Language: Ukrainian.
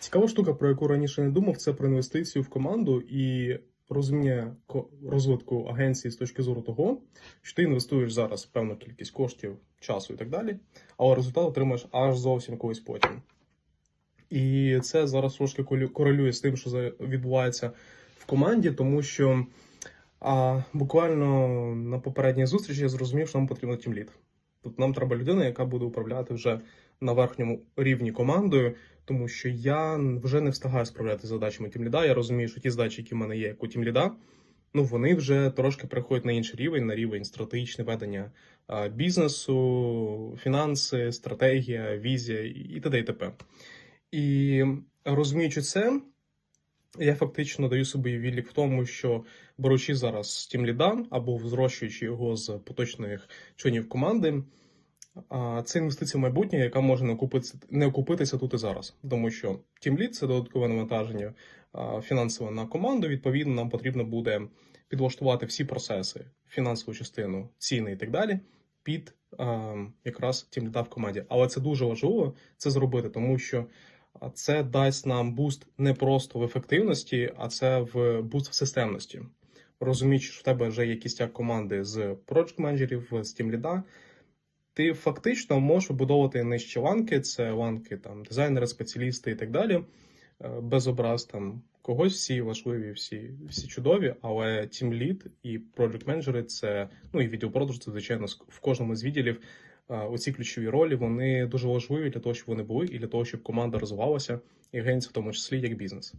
Цікава штука, про яку раніше не думав, це про інвестицію в команду і розуміння розвитку агенції з точки зору того, що ти інвестуєш зараз певну кількість коштів, часу і так далі, але результат отримаєш аж зовсім колись потім. І це зараз трошки корелює з тим, що відбувається в команді, тому що а, буквально на попередній зустрічі я зрозумів, що нам потрібен тімлід. Тобто нам треба людина, яка буде управляти вже на верхньому рівні командою, тому що я вже не встигаю справляти з задачами тімліда. Я розумію, що ті задачі, які в мене є, як у тімліда, ну вони вже трошки переходять на інший рівень, на рівень стратегічне ведення бізнесу, фінанси, стратегія, візія і т.д. і т.п. І розуміючи це, я фактично даю собі відлік в тому, що беручи зараз тімліда або зрощуючи його з поточних членів команди. Це інвестиція в майбутнє, яка може не окупитися, не окупитися тут і зараз, тому що тімлід це додаткове навантаження фінансове на команду. Відповідно, нам потрібно буде підлаштувати всі процеси, фінансову частину, ціни і так далі під якраз тімліда в команді. Але це дуже важливо це зробити, тому що а, це дасть нам буст не просто в ефективності, а це в буст в системності. Розуміючи, що в тебе вже є кістяк команди з проект менеджерів з тімліда, ти фактично можеш вибудовувати нижчі ланки, це ланки там дизайнери, спеціалісти і так далі. Е, Без образ там когось всі важливі, всі, всі чудові, але Lead і Project менеджери це ну і відділ продажу, це звичайно в кожному з відділів. Оці ключові ролі вони дуже важливі для того, щоб вони були, і для того, щоб команда розвивалася, і агенція в тому числі як бізнес.